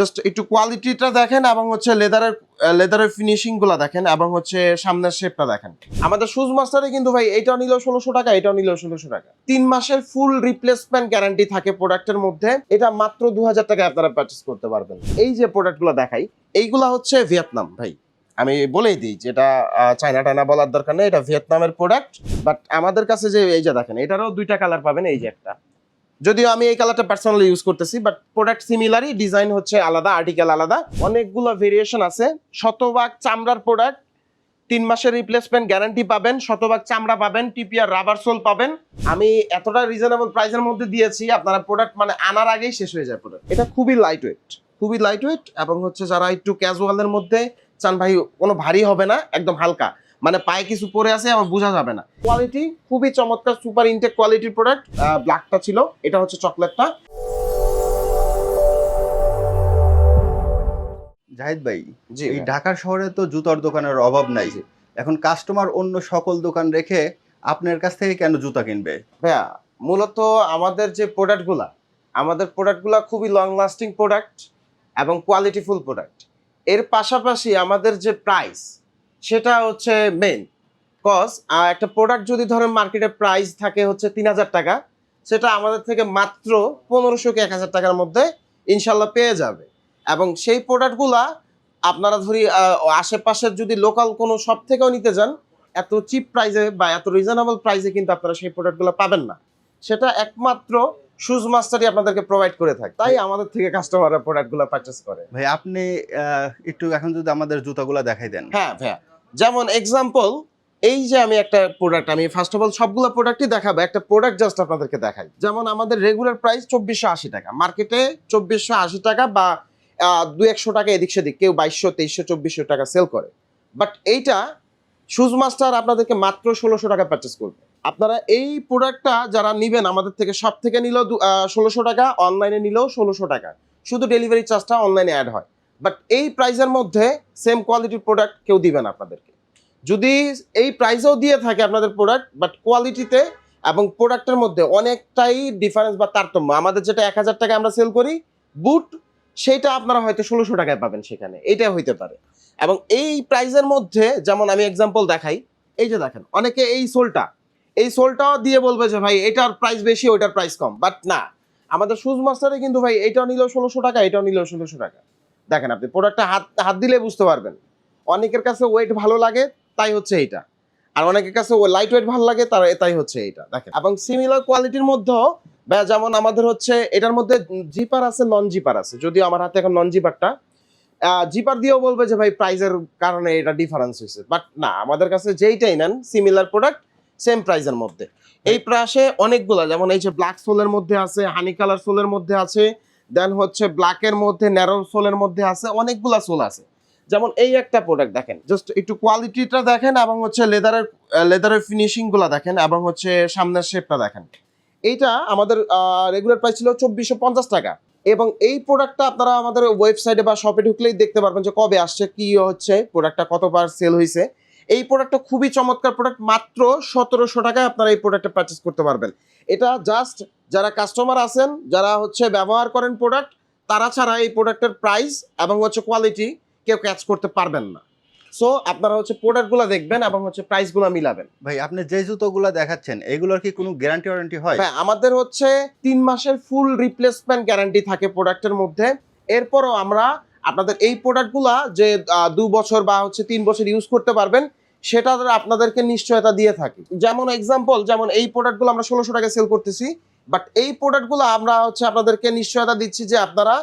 Just একটু কোয়ালিটিটা দেখেন এবং হচ্ছে লেদারের লেদারের ফিনিশিংগুলা দেখেন এবং হচ্ছে সামনের শেপটা দেখেন। আমাদের শুজ মাস্টারে কিন্তু ভাই এটা নিল ষোলোশো টাকা, এটাও নিল ষোলোশো টাকা। তিন মাসের ফুল রিপ্লেসমেন্ট গ্যারান্টি থাকে প্রোডাক্টের মধ্যে। এটা মাত্র দু হাজার টাকা আপনারা পারচেস করতে পারবেন। এই যে প্রোডাক্টগুলো দেখাই, এইগুলা হচ্ছে ভিয়েতনাম ভাই। আমি বলেই দিই যেটা চায়না টায়না বলার দরকার নেই, এটা ভিয়েতনামের প্রোডাক্ট বাট আমাদের কাছে যে, এই যে দেখেন, এটারও দুইটা কালার পাবেন, এই যে একটা। যদিও আমি এই কালারটা পার্সোনালি ইউজ করতেছি বাট প্রোডাক্ট সিমিলারই ডিজাইন হচ্ছে আলাদা আর্টিকেল আলাদা। অনেকগুলো ভেরিয়েশন আছে। শতভাগ চামড়ার প্রোডাক্ট তিন মাসের রিপ্লেসমেন্ট গ্যারান্টি পাবেন, শতভাগ চামড়া পাবেন টিপিআর রাবার সোল পাবেন। আমি এতটা রিজনেবল প্রাইসের মধ্যে দিয়েছি, আপনারা প্রোডাক্ট মানে আনার আগেই শেষ হয়ে যায় প্রোডাক্ট এটা খুবই লাইট ওয়েট খুবই লাইট ওয়েট এবং হচ্ছে যারা একটু ক্যাজুয়ালের মধ্যে চান, ভাই, কোনো ভারী হবে না, একদম হালকা। মানে পায়ে কিছু পরে আছে আমার বোঝা যাবে না। কোয়ালিটি খুবই চমৎকার সুপার ইনটেক কোয়ালিটির প্রোডাক্ট ব্ল্যাকটা ছিল এটা হচ্ছে চকলেটটা জাহিদ ভাই জি এই ঢাকা শহরে তো জুতার দোকানের অভাব নাই। এখন কাস্টমার অন্য সকল দোকান রেখে আপনার কাছ থেকে কেন জুতা কিনবে? ভাইয়া মূলত আমাদের যে প্রোডাক্টগুলা আমাদের প্রোডাক্টগুলা খুবই লং লাস্টিং প্রোডাক্ট এবং কোয়ালিটিফুল প্রোডাক্টের পাশাপাশি আমাদের যে প্রাইস সেটা হচ্ছে মেন কজ একটা প্রোডাক্ট যদি ধরেন মার্কেটে প্রাইস থাকে হচ্ছে তিন হাজার টাকা সেটা আমাদের থেকে মাত্র পনেরোশো কি এক হাজার টাকার মধ্যে ইনশাল্লাহ পেয়ে যাবে। এবং সেই প্রোডাক্টগুলা আপনারা ধরি আশেপাশের যদি লোকাল কোনো শপ থেকেও নিতে যান এত চিপ প্রাইজে বা এত রিজনেবল প্রাইজে কিন্তু আপনারা সেই প্রোডাক্টগুলো পাবেন না। সেটা একমাত্র শুজ মাস্টারই আপনাদেরকে প্রোভাইড করে থাকে। তাই আমাদের থেকে কাস্টমাররা প্রোডাক্টগুলো পারচেস করে। ভাই আপনি একটু এখন যদি আমাদের জুতাগুলা দেখাই দেন। হ্যাঁ ভাইয়া। যেমন এক্সাম্পল এই যে আমি একটা প্রোডাক্ট আমি ফার্স্ট অফ অল সবগুলো প্রোডাক্টই দেখাবো, একটা প্রোডাক্ট জাস্ট আপনাদেরকে দেখাই। যেমন আমাদের রেগুলার প্রাইস চব্বিশশো আশি টাকা। মার্কেটে চব্বিশশো আশি টাকা বা দু একশো টাকা এদিক সেদিক, কেউ বাইশশো, তেইশশো, চব্বিশশো টাকা সেল করে। বাট এইটা শুজ মাস্টার আপনাদেরকে মাত্র ষোলোশো টাকা পারচেস করবে। আপনারা এই প্রোডাক্টটা যারা নিবেন, আমাদের থেকে সব থেকে নিলেও ষোলোশো টাকা অনলাইনে নিলেও ষোলোশো টাকা। শুধু ডেলিভারি চার্জটা অনলাইনে অ্যাড হয়। বাট এই প্রাইসের মধ্যে সেম কোয়ালিটির প্রোডাক্ট কেউ দিবে না আপনাদেরকে। যদি এই প্রাইসেও দিয়ে থাকে আপনাদের প্রোডাক্ট বাট কোয়ালিটিতে এবং প্রোডাক্টের মধ্যে অনেকটাই ডিফারেন্স বা তারতম্য। আমাদের যেটা এক হাজার টাকা আমরা সেল করি বুট সেইটা আপনারা হয়তো ষোলোশো টাকায় পাবেন সেখানে। এইটা হইতে পারে। এবং এই প্রাইসের মধ্যে, যেমন আমি এক্সাম্পল দেখাই, এই যে দেখেন, অনেকে এই সোলটা, এই সোলটাও দিয়ে বলবে যে, ভাই, এটার প্রাইস বেশি, ওইটার প্রাইস কম। বাট না, আমাদের শুজ মাস্টারে কিন্তু ভাই এটাও নিলেও ষোলোশো টাকা, এটাও নিলেও ষোলোশো টাকা। দেখেন আপনি প্রোডাক্টটা হাত হাত দিলে বুঝতে পারবেন। অনেকের কাছে ওয়েট ভালো লাগে, তাই হচ্ছে এইটা। আর অনেকের কাছে ও লাইট ওয়েট ভালো লাগে, তার, তাই হচ্ছে এইটা। দেখেন। এবং সিমিলার কোয়ালিটির মধ্যেও যেমন আমাদের হচ্ছে, এটার মধ্যে জিপার আছে নন জিপার আছে। যদিও আমার হাতে এখন নন জিপারটা জিপার দিয়েও বলবে যে, ভাই প্রাইজের কারণে এটা ডিফারেন্স হয়েছে। বাট না, আমাদের কাছে যেইটাই নেন সিমিলার প্রোডাক্ট সেম প্রাইজের মধ্যে। এই প্রাসে অনেকগুলো, যেমন এই যে ব্ল্যাক সোলের মধ্যে আছে হানি কালার সোলের মধ্যে আছে দেন হচ্ছে ব্ল্যাকের মধ্যে ন্যারো সোলের মধ্যে আছে, অনেকগুলা সোল আছে। যেমন এই একটা প্রোডাক্ট দেখেন জাস্ট একটু কোয়ালিটিটা দেখেন এবং হচ্ছে লেদারের লেদারের ফিনিশিংগুলা দেখেন এবং হচ্ছে সামনের শেপটা দেখেন। এইটা আমাদের রেগুলার প্রাইস ছিল চব্বিশশো পঞ্চাশ টাকা। এবং এই প্রোডাক্টটা আপনারা আমাদের ওয়েবসাইটে বা শপে ঢুকলেই দেখতে পারবেন যে কবে আসছে, কি হচ্ছে প্রোডাক্টটা কতবার সেল হয়েছে এই প্রোডাক্টটা খুবই চমৎকার প্রোডাক্ট মাত্র সতেরোশো টাকায় আপনারা এই প্রোডাক্টটা পারচেস করতে পারবেন। এটা জাস্ট যারা কাস্টমার আছেন যারা হচ্ছে ব্যবহার করেন প্রোডাক্ট তারা ছাড়া এই প্রোডাক্টের প্রাইস এবং হচ্ছে কোয়ালিটি কেউ ক্যাচ করতে পারবেন না। সো আপনারা হচ্ছে প্রোডাক্টগুলো দেখবেন এবং হচ্ছে প্রাইসগুলো মিলাবেন। ভাই আপনি যে জুতোগুলা দেখাচ্ছেন এগুলোর কি কোনো গ্যারান্টি ওয়ারেন্টি হয়? হ্যাঁ আমাদের হচ্ছে তিন মাসের ফুল রিপ্লেসমেন্ট গ্যারান্টি থাকে প্রোডাক্টের মধ্যে। এরপরও আমরা আপনাদের এই প্রোডাক্টগুলা যে দু বছর বা হচ্ছে তিন বছর ইউজ করতে পারবেন সেটা আপনাদেরকে নিশ্চয়তা দিয়ে থাকি। যেমন এক্সাম্পল যেমন এই প্রোডাক্টগুলো আমরা ষোলোশো টাকা সেল করতেছি বাট এই প্রোডাক্টগুলো আমরা হচ্ছে আপনাদেরকে নিশ্চয়তা দিচ্ছি যে আপনারা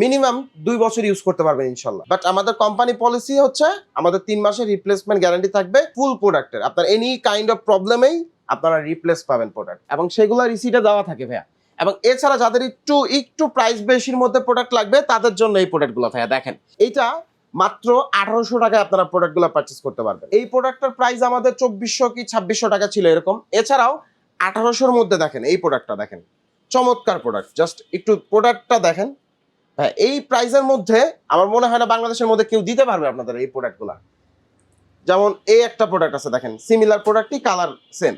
মিনিমাম দুই বছর ইউজ করতে পারবেন ইনশাল্লাহ। বাট আমাদের কোম্পানি পলিসি হচ্ছে আমাদের তিন মাসের রিপ্লেসমেন্ট গ্যারান্টি থাকবে ফুল প্রোডাক্টের আপনার এনি কাইন্ড অফ প্রবলেমেই আপনারা রিপ্লেস পাবেন প্রোডাক্ট এবং সেগুলো রিসিটে দেওয়া থাকে ভাইয়া। এবং এছাড়া যাদের একটু একটু প্রাইস বেশির মধ্যে প্রোডাক্ট লাগবে, তাদের জন্য এই প্রোডাক্টগুলো ভাইয়া, দেখেন। এইটা মাত্র আঠারোশো টাকায় আপনারা প্রোডাক্টগুলো পারচেস করতে পারবেন। এই প্রোডাক্টের প্রাইস আমাদের চব্বিশশো কি ছাব্বিশশো টাকা ছিল এরকম। এছাড়াও আঠারোশোর মধ্যে দেখেন, এই প্রোডাক্টটা দেখেন। চমৎকার প্রোডাক্ট জাস্ট একটু প্রোডাক্টটা দেখেন। হ্যাঁ এই প্রাইসের মধ্যে আমার মনে হয় না বাংলাদেশের মধ্যে কেউ দিতে পারবে আপনাদের এই প্রোডাক্টগুলো যেমন এই একটা প্রোডাক্ট আছে দেখেন সিমিলার প্রোডাক্টই কালার সেম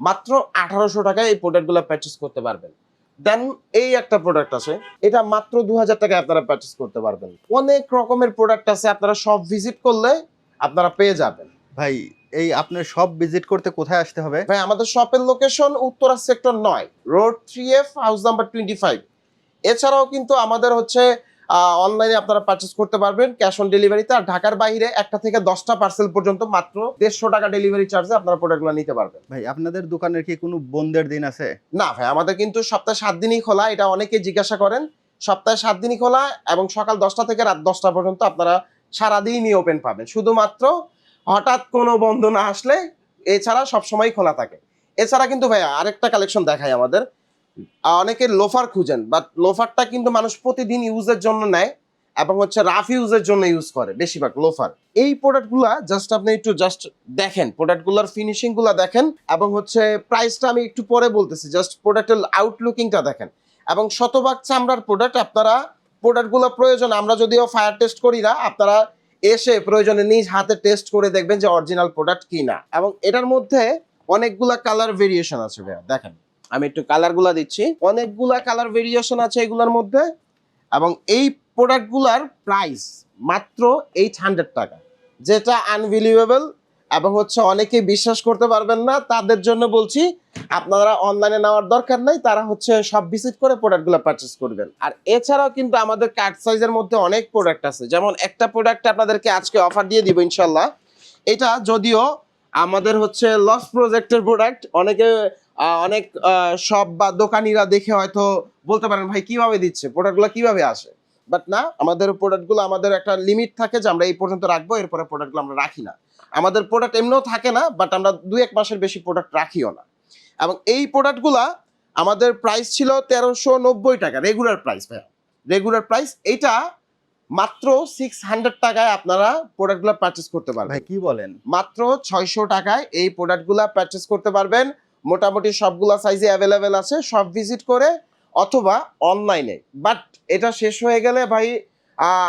মাত্র আঠারোশো টাকায় এই প্রোডাক্টগুলো পারচেস করতে পারবেন। দেন এই একটা প্রোডাক্ট আছে এটা মাত্র দু হাজার টাকায় আপনারা পারচেস করতে পারবেন। অনেক রকমের প্রোডাক্ট আছে আপনারা সব ভিজিট করলে আপনারা পেয়ে যাবেন। ভাই এই আপনার সব ভিজিট করতে কোথায় আসতে হবে? ভাই আমাদের শপের লোকেশন উত্তরা সেক্টর নয় road three F house number twenty five এছাড়াও কিন্তু আমাদের হচ্ছে অনলাইনে আপনারা পারচেস করতে পারবেন ক্যাশ অন ডেলিভারিতে আর ঢাকার বাইরে একটা থেকে দশটা পার্সেল পর্যন্ত মাত্র দেড়শো টাকা ডেলিভারি চার্জে আপনারা প্রোডাক্টগুলো নিতে পারবেন। ভাই আপনাদের দোকানের কি কোনো বন্ধের দিন আছে? না ভাই আমাদের কিন্তু সপ্তাহে সাত দিনই খোলা এটা অনেকে জিজ্ঞাসা করেন। সপ্তাহে সাত দিনই খোলা এবং সকাল দশটা থেকে রাত দশটা পর্যন্ত আপনারা সারাদিনই ওপেন পাবেন। শুধুমাত্র হঠাৎ কোনো বন্ধ না আসলে এছাড়া সবসময় খোলা থাকে। এছাড়া কিন্তু ভাইয়া আরেকটা কালেকশন দেখায় আমাদের। অনেকে লোফার খুঁজেন বাট লোফারটা কিন্তু মানুষ প্রতিদিন ইউজের জন্য নেয় এবং হচ্ছে রাফ ইউজের জন্য ইউজ করে, বেশিরভাগ লোফার এই প্রোডাক্টগুলা জাস্ট আপনি একটু জাস্ট দেখেন প্রোডাক্টগুলোর ফিনিশিংগুলা দেখেন এবং হচ্ছে প্রাইসটা আমি একটু পরে বলতেছি জাস্ট প্রোডাক্টের আউটলুকিংটা দেখেন। এবং শতভাগ চামড়ার প্রোডাক্ট আপনারা প্রোডাক্টগুলো প্রয়োজন, আমরা যদিও ফায়ার টেস্ট করি না, আপনারা এসে প্রয়োজনে নিজ হাতে টেস্ট করে দেখবেন যে অরিজিনাল প্রোডাক্ট কি না এবং এটার মধ্যে অনেকগুলা কালার ভেরিয়েশন আছে ভাইয়া, দেখেন। আমি একটু কালারগুলা দিচ্ছি। অনেকগুলা কালার ভেরিয়েশন আছে এগুলোর মধ্যে এবং এই প্রোডাক্টগুলার প্রাইস মাত্র এইট হান্ড্রেড টাকা, যেটা আনবিলিভেবল এবং হচ্ছে অনেকে বিশ্বাস করতে পারবেন না। তাদের জন্য বলছি, আপনারা অনলাইনে নেওয়ার দরকার নাই, তারা হচ্ছে সব ভিজিট করে প্রোডাক্টগুলো পারচেস করবেন। আর এছাড়াও কিন্তু আমাদের কার্ড সাইজের মধ্যে অনেক প্রোডাক্ট আছে। যেমন একটা প্রোডাক্ট আপনাদেরকে আজকে অফার দিয়ে দিব ইনশাল্লাহ এটা যদিও আমাদের হচ্ছে লস প্রজেক্টের প্রোডাক্ট অনেকে অনেক সব বা দোকানিরা দেখে হয়তো বলতে পারেন ভাই কীভাবে দিচ্ছে? প্রোডাক্টগুলো কীভাবে আসে? বাট না আমাদের প্রোডাক্টগুলো আমাদের একটা লিমিট থাকে যে আমরা এই পর্যন্ত রাখব এরপরে প্রোডাক্টগুলো আমরা রাখি না। আমাদের প্রোডাক্ট এমনিও থাকে না বাট আমরা দুই এক মাসের বেশি প্রোডাক্ট রাখিও না। এবং এই প্রোডাক্টগুলা আমাদের প্রাইস ছিল তেরোশো নব্বই টাকা রেগুলার প্রাইস ভাইয়া। রেগুলার প্রাইস এইটা মাত্র সিক্স হান্ড্রেড টাকায় আপনারা প্রোডাক্টগুলো পারচেস করতে পারবেন। ভাই কি বলেন? মাত্র ছয়শো টাকায় এই প্রোডাক্টগুলো পারচেস করতে পারবেন। মোটামুটি সবগুলা সাইজে অ্যাভেলেবেল আছে সব ভিজিট করে অথবা অনলাইনে বাট এটা শেষ হয়ে গেলে ভাই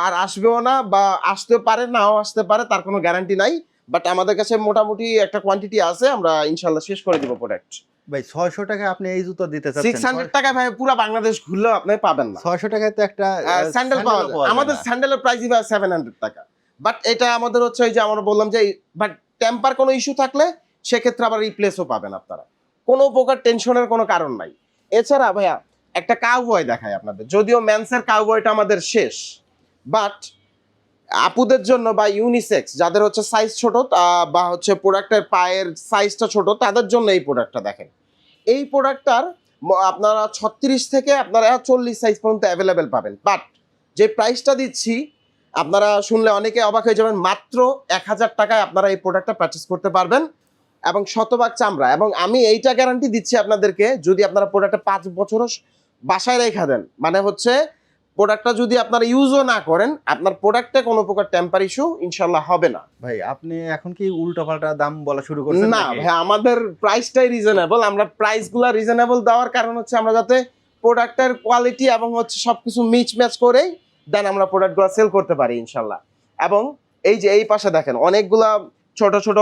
আর আসবেও না বা আসতে পারে নাও আসতে পারে তার কোনো গ্যারান্টি নাই। বাট আমাদের কাছে মোটামুটি একটা কোয়ান্টিটি আছে আমরা ইনশাল্লাহ শেষ করে দিব প্রোডাক্ট ভাই ছয়শো টাকা আপনি এই জুতো দিতে সিক্স হান্ড্রেড টাকায় ভাই পুরো বাংলাদেশ ঘুরলেও আপনি পাবেন না। ছয়শো টাকায় তো একটা স্যান্ডেল পাওয়া যায়। আমাদের। স্যান্ডেলের প্রাইসই ভাই সেভেন হান্ড্রেড টাকা। বাট এটা আমাদের হচ্ছে ওই যে আমরা বললাম যে বাট টেম্পার কোনো ইস্যু থাকলে সেক্ষেত্রে আবার রিপ্লেসও পাবেন আপনারা। কোনো প্রকার টেনশনের কোনো কারণ নাই। এছাড়া ভাইয়া, একটা কাউবয় দেখায় আপনাদের। যদিও ম্যান্সের কাউবয়টা আমাদের শেষ বাট আপুদের জন্য বা ইউনিসেক্স যাদের হচ্ছে সাইজ ছোট বা হচ্ছে প্রোডাক্টের পায়ের সাইজটা ছোট, তাদের জন্য এই প্রোডাক্টটা দেখেন। এই প্রোডাক্টটার আপনারা ছত্রিশ থেকে আপনারা চল্লিশ সাইজ পর্যন্ত অ্যাভেলেবেল পাবেন। বাট যে প্রাইসটা দিচ্ছি, আপনারা শুনলে অনেকে অবাক হয়ে যাবেন, মাত্র এক হাজার টাকায় আপনারা এই প্রোডাক্টটা পারচেস করতে পারবেন। এবং শতভাগ চামড়া। এবং আমি এইটা গ্যারান্টি দিচ্ছি আপনাদেরকে যদি আপনারা প্রোডাক্টটা পাঁচ বছরও বাসায় রেখে দেন মানে হচ্ছে প্রোডাক্টটা যদি আপনারা ইউজও না করেন আপনার প্রোডাক্টে কোনো প্রকার টেম্পার ইস্যু ইনশাল্লাহ হবে না। ভাই আপনি এখন কি উল্টো পাল্টা দাম বলা শুরু করছেন না? ভাই আমাদের প্রাইসটাই রিজনেবল আমরা প্রাইসগুলো রিজনেবল দেওয়ার কারণ হচ্ছে আমরা যাতে প্রোডাক্টের কোয়ালিটি এবং হচ্ছে সবকিছু মিচ ম্যাচ করেই দেন আমরা প্রোডাক্টগুলো সেল করতে পারি ইনশাল্লাহ এবং এই যে এই পাশে দেখেন অনেকগুলা ছোট ছোট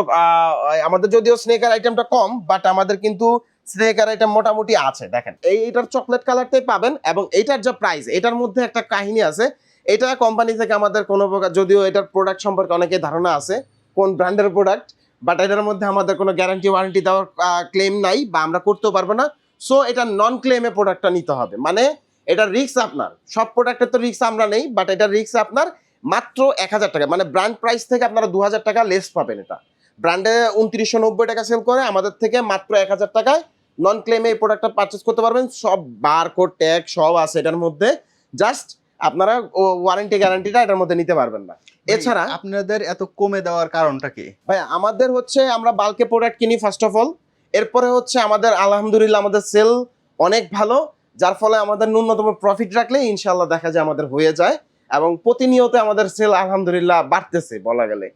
আমাদের যদিও স্নেকার আইটেমটা কম বাট আমাদের কিন্তু স্নেকার আইটেম মোটামুটি আছে, দেখেন। এই এটার চকলেট কালারটাই পাবেন, এবং এইটার যা প্রাইস এটার মধ্যে একটা কাহিনী আছে। এটা কোম্পানি থেকে আমাদের কোনো প্রকার, যদিও এটার প্রোডাক্ট সম্পর্কে অনেকে ধারণা আছে, কোন ব্র্যান্ডের প্রোডাক্ট বাট এটার মধ্যে আমাদের কোনো গ্যারান্টি ওয়ারেন্টি দেওয়ার ক্লেম নাই, বা আমরা করতেও পারব না। সো এটা নন ক্লেমে প্রোডাক্টটা নিতে হবে। মানে এটা রিস্ক আপনার। সব প্রোডাক্টের তো রিস্ক আমরা নেই বাট এটা রিস্ক আপনার। মাত্র এক হাজার টাকা। মানে ব্র্যান্ড প্রাইস থেকে আপনারা দু হাজার টাকা লেস পাবেন এটা। ব্র্যান্ডে উনত্রিশশো নব্বই টাকা সেল করে আমাদের থেকে মাত্র এক হাজার টাকায় নন ক্লেমে এই প্রোডাক্টটা পারচেস করতে পারবেন। সব বার কোড ট্যাগ সব আছে এটার মধ্যে। জাস্ট আপনারা ওয়ারেন্টি গ্যারান্টিটা এটার মধ্যে নিতে পারবেন না। এছাড়া আপনাদের এত কমে দেওয়ার কারণটা কি? ভাই আমাদের হচ্ছে আমরা বাল্কে প্রোডাক্ট কিনি ফার্স্ট অফ অল এরপরে হচ্ছে আমাদের আলহামদুলিল্লাহ আমাদের সেল অনেক ভালো যার ফলে আমাদের ন্যূনতম প্রফিট রাখলে ইনশাল্লাহ দেখা যায় আমাদের হয়ে যায়। এবং প্রতিনিয়ত আমাদের সেল আলহামদুলিল্লাহ বাড়তেছে বলা গেলে,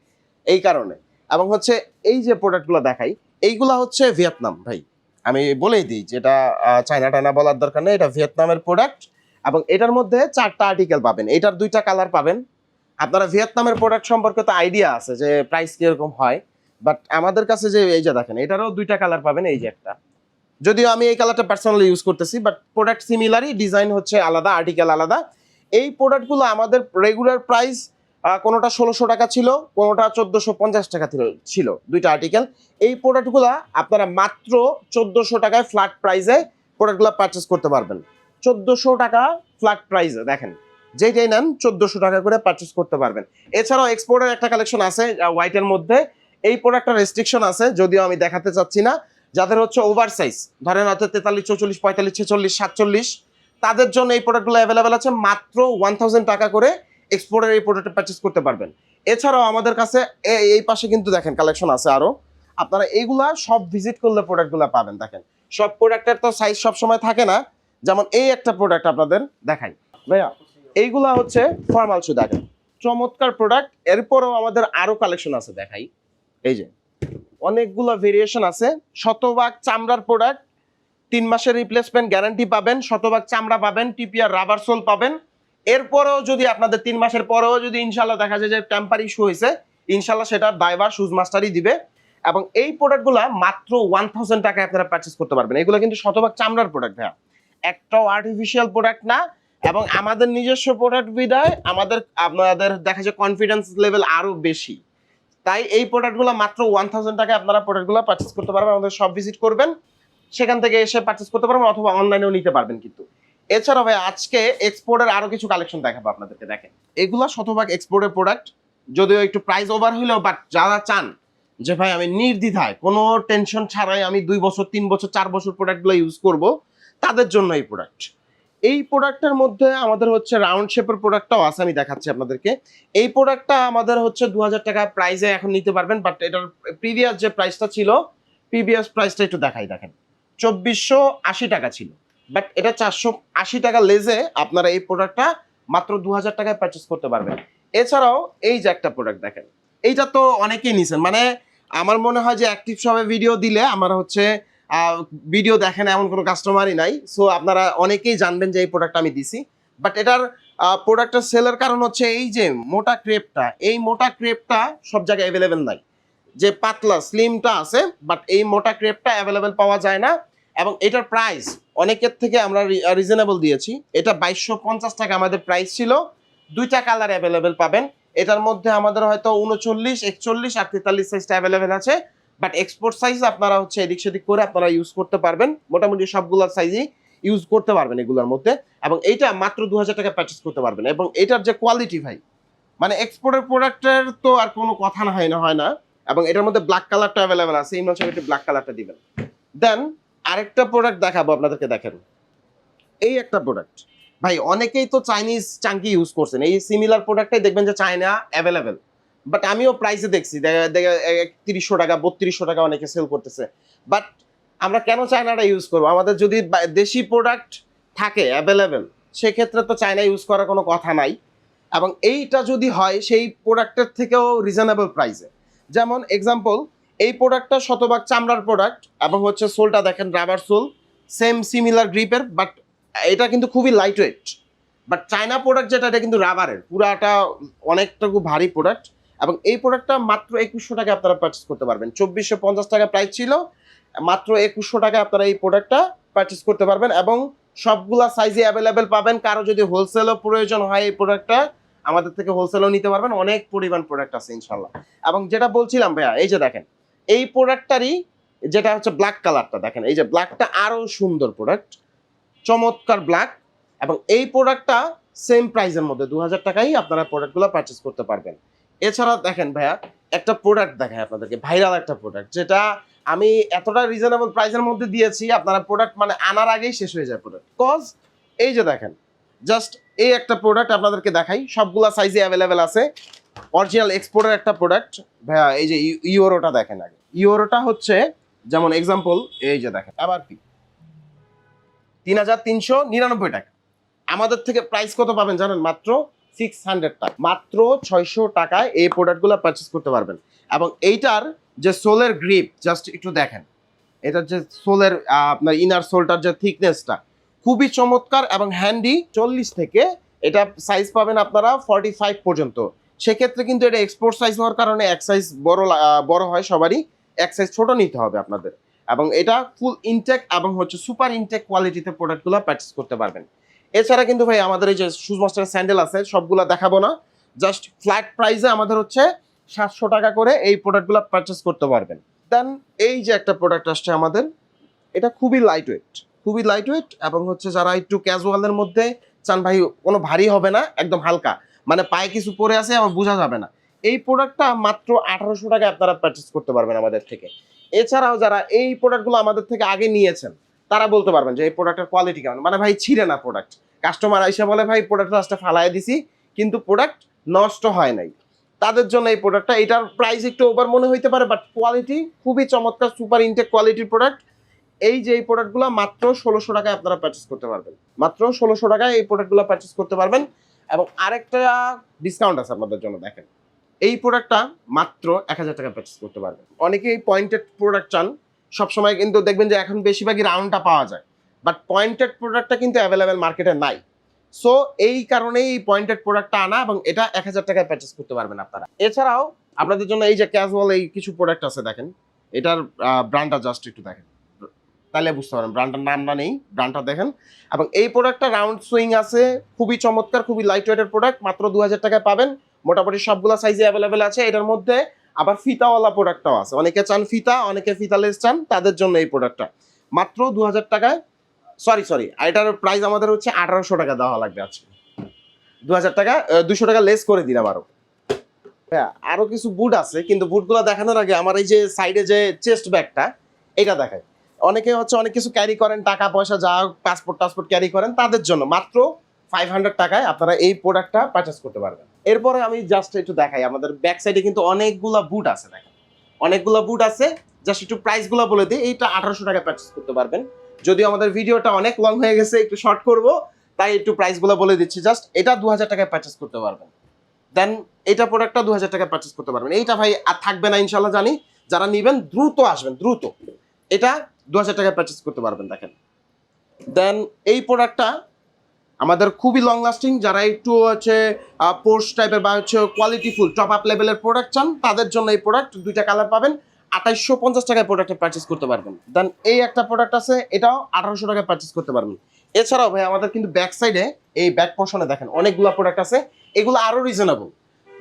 এই কারণে। এবং হচ্ছে এই যে প্রোডাক্টগুলো দেখাই, এইগুলা হচ্ছে ভিয়েতনাম ভাই। আমি বলেই দিই যেটা চায়না টায়না বলার দরকার নেই, এটা ভিয়েতনামের প্রোডাক্ট এবং এটার মধ্যে চারটা আর্টিকেল পাবেন। এটার দুইটা কালার পাবেন। আপনারা ভিয়েতনামের প্রোডাক্ট সম্পর্কে তো আইডিয়া আছে যে প্রাইস কীরকম হয়। বাট আমাদের কাছে যে, এই যে দেখেন, এটারও দুইটা কালার পাবেন, এই যে একটা। যদিও আমি এই কালারটা পার্সোনালি ইউজ করতেছি বাট প্রোডাক্ট সিমিলারই ডিজাইন হচ্ছে আলাদা আর্টিকেল আলাদা। এই প্রোডাক্টগুলো আমাদের রেগুলার প্রাইস কোনোটা ষোলোশো টাকা ছিল, কোনোটা চোদ্দোশো পঞ্চাশ টাকা ছিল দুইটা আর্টিকেল এই প্রোডাক্টগুলো আপনারা মাত্র চোদ্দোশো টাকায় ফ্ল্যাট প্রাইসে প্রোডাক্টগুলো পারচেস করতে পারবেন। চোদ্দোশো টাকা ফ্ল্যাট প্রাইসে দেখেন, যেটাই নেন, চোদ্দোশো টাকা করে পারচেস করতে পারবেন। এছাড়াও এক্সপোর্টের একটা কালেকশন আছে হোয়াইটের মধ্যে। এই প্রোডাক্টটা রেস্ট্রিকশন আছে, যদিও আমি দেখাতে চাচ্ছি না। যাদের হচ্ছে ওভার সাইজ ধরেন হয়তো তেতাল্লিশ, চৌচল্লিশ, পঁয়তাল্লিশ, ছেচল্লিশ, সাতচল্লিশ তাদের জন্য এই প্রোডাক্টগুলো অ্যাভেলেবেল আছে মাত্র ওয়ান টাকা করে এক্সপোর্টের এই প্রোডাক্টটা পারচেস করতে পারবেন। এছাড়াও আমাদের কাছে এই পাশে কিন্তু দেখেন কালেকশন আছে আরও আপনারা এইগুলা সব ভিজিট করলে প্রোডাক্টগুলো পাবেন, দেখেন। সব প্রোডাক্টের তো সাইজ সব সময় থাকে না। যেমন এই একটা প্রোডাক্ট আপনাদের দেখাই। ভাইয়া, এইগুলা হচ্ছে ফর্মাল শু দেখেন। চমৎকার প্রোডাক্ট এরপরেও আমাদের আরও কালেকশন আছে, দেখাই। এই যে, অনেকগুলো ভেরিয়েশন আছে। শতভাগ চামড়ার প্রোডাক্ট তিন মাসের রিপ্লেসমেন্ট গ্যারান্টি পাবেন, শতভাগ চামড়া পাবেন টিপিআর রাবার সোল পাবেন। এরপরেও যদি আপনাদের তিন মাসের পরেও যদি ইনশাল্লাহ দেখা যায় যে টেম্পার ইস্যু হয়েছে ইনশাল্লাহ সেটা ড্রাইভার শুজ মাস্টারই দিবে। এবং এই প্রোডাক্টগুলো মাত্র ওয়ান থাউজেন্ড টাকায় আপনারা পারচেস করতে পারবেন। এগুলো কিন্তু শতভাগ চামড়ার প্রোডাক্ট ভাইয়া। একটাও আর্টিফিশিয়াল প্রোডাক্ট না। এবং আমাদের নিজস্ব প্রোডাক্ট বিদায় আমাদের, আপনাদের দেখা যায় কনফিডেন্স লেভেল আরও বেশি। তাই এই প্রোডাক্টগুলো মাত্র ওয়ান থাউজেন্ড টাকায় আপনারা প্রোডাক্টগুলো পারচেস করতে পারবেন, আমাদের সব ভিজিট করবেন। সেখান থেকে এসে পারচেস করতে পারবেন অথবা অনলাইনেও নিতে পারবেন কিন্তু। এছাড়াও ভাই, আজকে এক্সপোর্টের আরও কিছু কালেকশন দেখাবো আপনাদেরকে, দেখেন। এগুলা শতভাগ এক্সপোর্টের প্রোডাক্ট যদিও একটু প্রাইস ওভার হইলেও বাট যারা চান যে ভাই, আমি নির্দ্বিধায়, কোনো টেনশন ছাড়াই আমি দুই বছর, তিন বছর, চার বছর প্রোডাক্টগুলো ইউজ করব, তাদের জন্য এই প্রোডাক্ট এই প্রোডাক্টের মধ্যে আমাদের হচ্ছে রাউন্ড শেপের প্রোডাক্টটাও আছে, আমি দেখাচ্ছি আপনাদেরকে। এই প্রোডাক্টটা আমাদের হচ্ছে দু হাজার টাকা প্রাইসে এখন নিতে পারবেন বাট এটার প্রিভিয়াস যে প্রাইসটা ছিল প্রিভিয়াস প্রাইসটা একটু দেখাই, দেখেন। চব্বিশশো আশি টাকা ছিল। বাট এটা চারশো আশি টাকা লেজে আপনারা এই প্রোডাক্টটা মাত্র দু হাজার টাকায় পারচেস করতে পারবেন। এছাড়াও এই যে একটা প্রোডাক্ট দেখেন, এইটা তো অনেকেই নিছেন। মানে আমার মনে হয় যে অ্যাক্টিভ সবে ভিডিও দিলে আমার হচ্ছে ভিডিও দেখেন এমন কোনো কাস্টমারই নাই। সো আপনারা অনেকেই জানবেন যে এই প্রোডাক্ট আমি দিছি। বাট এটার প্রোডাক্টের সেলের কারণ হচ্ছে এই যে মোটা ক্রেপটা এই মোটা ক্রেপটা সব জায়গায় অ্যাভেলেবেল নাই। যে পাতলা স্লিমটা আছে বাট এই মোটা ক্রেপটা অ্যাভেলেবেল পাওয়া যায় না। এবং এটার প্রাইস অনেকের থেকে আমরা রিজনেবল দিয়েছি। এটা বাইশশো পঞ্চাশ টাকা আমাদের প্রাইস ছিল। দুইটা কালার অ্যাভেলেবেল পাবেন। এটার মধ্যে আমাদের হয়তো উনচল্লিশ একচল্লিশ আর তেতাল্লিশ সাইজটা অ্যাভেলেবেল আছে। বাট এক্সপোর্ট সাইজ আপনারা হচ্ছে এদিক সেদিক করে আপনারা ইউজ করতে পারবেন। মোটামুটি সবগুলোর সাইজই ইউজ করতে পারবেন এগুলোর মধ্যে। এবং এইটা মাত্র দু হাজার টাকা পারচেস করতে পারবেন। এবং এটার যে কোয়ালিটি ভাই মানে এক্সপোর্টের প্রোডাক্টের তো আর কোনো কথা না হয় না হয় না। এবং এটার মধ্যে ব্ল্যাক কালারটা অ্যাভেলেবেল আছে, ইমরান সাহেব ব্ল্যাক কালারটা দিবেন। দেন আরেকটা প্রোডাক্ট দেখাবো, আপনাদেরকে দেখেন। এই একটা প্রোডাক্ট ভাই, অনেকেই তো চাইনিজ চাঙ্কি ইউজ করছেন। এই সিমিলার প্রোডাক্টটাই দেখবেন যে চায়না অ্যাভেলেবেল বাট আমিও প্রাইসে দেখছি, দেখা- দেখা- একত্রিশশো টাকা, বত্রিশশো টাকা অনেকে সেল করতেছে। বাট আমরা কেন চায়নাটা ইউজ করব? আমাদের যদি দেশি প্রোডাক্ট থাকে অ্যাভেলেবেল সেক্ষেত্রে তো চায়না ইউজ করার কোনো কথা নাই। এবং এইটা যদি হয়, সেই প্রোডাক্টের থেকেও রিজনেবল প্রাইসে যেমন এক্সাম্পল এই প্রোডাক্টটা শতভাগ চামড়ার প্রোডাক্ট এবং হচ্ছে সোলটা দেখেন রাবার সোল সেম সিমিলার গ্রিপের বাট এটা কিন্তু খুবই light weight but China product যেটা, এটা কিন্তু রাবারের পুরাটা অনেকটা খুব ভারী প্রোডাক্ট এবং এই প্রোডাক্টটা মাত্র একুশশো টাকা আপনারা পারচেস করতে পারবেন। চব্বিশশো পঞ্চাশ টাকা প্রাইস ছিল, মাত্র একুশশো টাকা আপনারা এই প্রোডাক্টটা পারচেস করতে পারবেন, এবং সবগুলা সাইজে অ্যাভেলেবেল পাবেন। কারও যদি হোলসেলও প্রয়োজন হয় এই প্রোডাক্টটা আমাদের থেকে হোলসেলও নিতে পারবেন, অনেক পরিমাণ প্রোডাক্ট আছে ইনশাল্লাহ এবং যেটা বলছিলাম ভাইয়া, এই যে দেখেন, এই প্রোডাক্টটারই যেটা হচ্ছে ব্ল্যাক কালারটা দেখেন, এই যে ব্ল্যাকটা আরও সুন্দর প্রোডাক্ট চমৎকার ব্ল্যাক এবং এই প্রোডাক্টটা সেম প্রাইসের মধ্যে দু হাজার টাকাই আপনারা প্রোডাক্টগুলো পারচেস করতে পারবেন। এছাড়া দেখেন ভাইয়া, একটা প্রোডাক্ট দেখায় আপনাদেরকে ভাইরাল একটা প্রোডাক্ট যেটা আমি এতটা রিজনেবল প্রাইসের মধ্যে দিয়েছি, আপনারা প্রোডাক্ট মানে আনার আগেই শেষ হয়ে যায় প্রোডাক্ট কজ এই যে দেখেন জাস্ট এই একটা প্রোডাক্ট আপনাদেরকে দেখাই। সবগুলা সাইজে অ্যাভেলেবেল আছে। অরিজিনাল এক্সপোর্টের একটা প্রোডাক্ট ভাইয়া, এই যে ইউ- ইউরোটা দেখেন আগে। ইউরোটা হচ্ছে, যেমন এক্সাম্পল এই যে দেখেন কি তিন হাজার তিনশো নিরানব্বই টাকা। আমাদের থেকে প্রাইস কত পাবেন জানেন? মাত্র সিক্স হান্ড্রেড টাকা। মাত্র ছয়শো টাকায় এই প্রোডাক্টগুলো পারচেস করতে পারবেন। এবং এইটার যে সোলের গ্রিপ জাস্ট একটু দেখেন। এটার যে সোলের আপনার ইনার সোলটার যে থিকনেসটা খুবই চমৎকার এবং হ্যান্ডি চল্লিশ থেকে, এটা সাইজ পাবেন আপনারা ফর্টি ফাইভ পর্যন্ত। সেক্ষেত্রে কিন্তু এটা এক্সপোর্ট সাইজ হওয়ার কারণে এক সাইজ বড় বড় হয় সবারই, এক সাইজ ছোট নিতে হবে আপনাদের। এবং এটা ফুল ইনটেক এবং হচ্ছে সুপার ইনটেক কোয়ালিটিতে প্রোডাক্টগুলো পারচেস করতে পারবেন। এছাড়া কিন্তু ভাই আমাদের এই যে শুজ মাস্টারের স্যান্ডেল আছে, সবগুলো দেখাবো না। জাস্ট ফ্ল্যাট প্রাইসে আমাদের হচ্ছে সাতশো টাকা করে এই প্রোডাক্টগুলো পারচেস করতে পারবেন। দেন এই যে একটা প্রোডাক্ট আসছে আমাদের, এটা খুবই লাইট ওয়েট খুবই লাইট ওয়েট এবং হচ্ছে যারা একটু ক্যাজুয়ালের মধ্যে চান ভাই, কোনো ভারী হবে না, একদম হালকা। মানে পায়ে কিছু পরে আছে আমার বোঝা যাবে না। এই প্রোডাক্টটা মাত্র আঠারোশো টাকায় আপনারা পারচেস করতে পারবেন আমাদের থেকে। এছাড়াও যারা এই প্রোডাক্টগুলো আমাদের থেকে আগে নিয়েছেন, তারা বলতে পারবেন যে এই প্রোডাক্টের কোয়ালিটি কেমন। মানে ভাই, ছিঁড়ে না প্রোডাক্ট কাস্টমার এসে বলে, ভাই প্রোডাক্ট লাস্টে ফালাই দিছি, কিন্তু প্রোডাক্ট নষ্ট হয় নাই। তাদের জন্য এই প্রোডাক্টটা এটার প্রাইস একটু ওভার মনে হইতে পারে বাট কোয়ালিটি খুবই চমৎকার সুপার ইনটেক কোয়ালিটির প্রোডাক্ট এই যে এই প্রোডাক্টগুলো মাত্র ষোলোশো টাকায় আপনারা পারচেস করতে পারবেন। মাত্র ষোলোশো টাকায় এই প্রোডাক্টগুলো পারচেস করতে পারবেন এবং আরেকটা ডিসকাউন্ট আছে আপনাদের জন্য, দেখেন। এই প্রোডাক্টটা মাত্র এক হাজার টাকা পারচেস করতে পারবেন। অনেকেই পয়েন্টেড প্রোডাক্ট চান, সবসময় কিন্তু দেখবেন যে এখন বেশিরভাগই রাউন্ডটা পাওয়া যায়। বাট পয়েন্টেড প্রোডাক্টটা কিন্তু অ্যাভেলেবেল মার্কেটে নাই। সো এই কারণেই এই পয়েন্টেড প্রোডাক্টটা আনা এবং এটা এক হাজার টাকায় পারচেস করতে পারবেন আপনারা। এছাড়াও, আপনাদের জন্য এই যে ক্যাজুয়াল এই কিছু প্রোডাক্ট আছে, দেখেন। এটার ব্র্যান্ডটা জাস্ট একটু দেখেন। তাহলে বুঝতে পারেন ব্র্যান্ডটার নামটা নেই ব্র্যান্ডটা দেখেন। এবং এই প্রোডাক্টটা রাউন্ড সুইং আছে, খুবই চমৎকার, খুবই লাইট ওয়েটের প্রোডাক্ট মাত্র দু হাজার টাকায় পাবেন। মোটামুটি সবগুলো সাইজে অ্যাভেলেবেল আছে, এটার মধ্যে আবার ফিতাওয়ালা প্রোডাক্টটাও আছে। অনেকে চান ফিতা, অনেকে ফিতালেস চান, তাদের জন্য এই প্রোডাক্টটা মাত্র দু হাজার টাকায় সরি সরি এটার প্রাইস আমাদের হচ্ছে আঠারোশো টাকা দেওয়া লাগবে আজকে। দু হাজার টাকা দুশো টাকা লেস করে দিলাম আরও। হ্যাঁ আরও কিছু বুট আছে, কিন্তু বুটগুলো দেখানোর আগে আমার এই যে সাইডে যে চেস্ট ব্যাগটা এটা দেখায় অনেকে হচ্ছে অনেক কিছু ক্যারি করেন, টাকা, পয়সা, যা পাসপোর্ট টাসপোর্ট ক্যারি করেন, তাদের জন্য মাত্র ফাইভ হান্ড্রেড টাকায় আপনারা এই প্রোডাক্টটা পারচেস করতে পারবেন। এরপরে আমি জাস্ট একটু দেখাই, আমাদের ব্যাক সাইডে কিন্তু অনেকগুলা বুট আছে, দেখেন। অনেকগুলা বুট আছে জাস্ট একটু প্রাইসগুলো বলে দিই, এইটা আঠারোশো টাকায় পারচেস করতে পারবেন। যদিও আমাদের ভিডিওটা অনেক লং হয়ে গেছে, একটু শর্ট করব, তাই একটু প্রাইসগুলো বলে দিচ্ছি জাস্ট এটা দু হাজার টাকায় পারচেস করতে পারবেন। দেন এটা প্রোডাক্টটা দু হাজার টাকায় পারচেস করতে পারবেন। এইটা ভাই আর থাকবে না ইনশাল্লাহ জানি। যারা নেবেন, দ্রুত আসবেন, দ্রুত। এটা দু হাজার টাকায় পারচেস করতে পারবেন, দেখেন। দেন এই প্রোডাক্টটা আমাদের খুবই লং লাস্টিং যারা একটু হচ্ছে পোর্স টাইপের বা হচ্ছে কোয়ালিটি ফুল টপ আপ লেভেলের প্রোডাক্ট চান, তাদের জন্য এই প্রোডাক্ট দুইটা কালার পাবেন, আঠাইশশো পঞ্চাশ টাকায় প্রোডাক্টে পারচেস করতে পারবেন। দেন এই একটা প্রোডাক্ট আছে, এটাও আঠারোশো টাকায় পারচেস করতে পারবেন। এছাড়াও ভাই, আমাদের কিন্তু ব্যাক সাইডে এই ব্যাক পোর্শনে দেখেন, অনেকগুলো প্রোডাক্ট আছে, এগুলো আরও রিজনেবল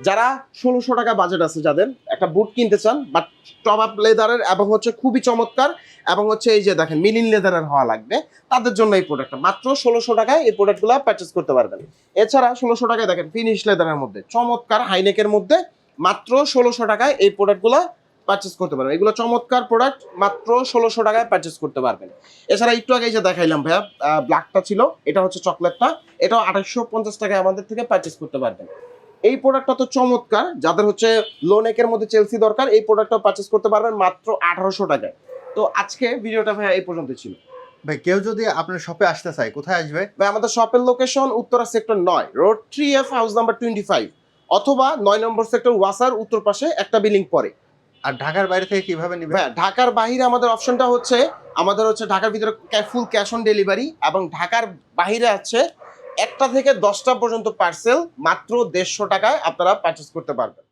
যারা ষোলোশো টাকা বাজেট আছে যাদের, একটা বুট কিনতে চান বাট টপ আপ লেদারের এবং হচ্ছে খুবই চমৎকার এবং হচ্ছে এই যে দেখেন মিলিন লেদারের হওয়া লাগবে, তাদের জন্য এই প্রোডাক্টটা মাত্র ষোলোশো টাকায় এই প্রোডাক্টগুলো পারচেস করতে পারবেন। এছাড়া ষোলোশো টাকায় দেখেন ফিনিশ লেদারের মধ্যে, চমৎকার হাইনেকের মধ্যে মাত্র ষোলোশো টাকায় এই প্রোডাক্টগুলো পারচেস করতে পারবেন। এগুলো চমৎকার প্রোডাক্ট মাত্র ষোলোশো টাকায় পারচেস করতে পারবেন। এছাড়া একটু আগে যে দেখাইলাম ভাইয়া ব্ল্যাকটা ছিল, এটা হচ্ছে চকলেটটা এটাও আঠাশশো পঞ্চাশ টাকায় আমাদের থেকে পারচেস করতে পারবেন। এই প্রোডাক্টটা তো চমৎকার। যাদের হচ্ছে লো নেকের মধ্যে চেলসি দরকার এই প্রোডাক্টটা পারচেস করতে পারবেন মাত্র আঠারোশো টাকায়। তো আজকে ভিডিওটা ভাইয়া এই পর্যন্ত ছিল। ভাই কেউ যদি আপনার শপে আসতে চায় কোথায় আসবে? ভাই আমাদের শপের লোকেশন উত্তরা সেক্টর নয় road three F house number twenty five অথবা নয় নম্বর সেক্টর ওয়াসার উত্তর পাশে একটা বিলিং পরে আর ঢাকার বাইরে থেকে কীভাবে নিবে? ভাইয়া ঢাকার বাহিরে আমাদের অপশনটা হচ্ছে আমাদের হচ্ছে ঢাকার ভিতরে ফুল ক্যাশ অন ডেলিভারি এবং ঢাকার বাহিরে আছে একটা থেকে দশটা পর্যন্ত পার্সেল মাত্র দেড়শো টাকায় আপনারা পারচেস করতে পারবেন।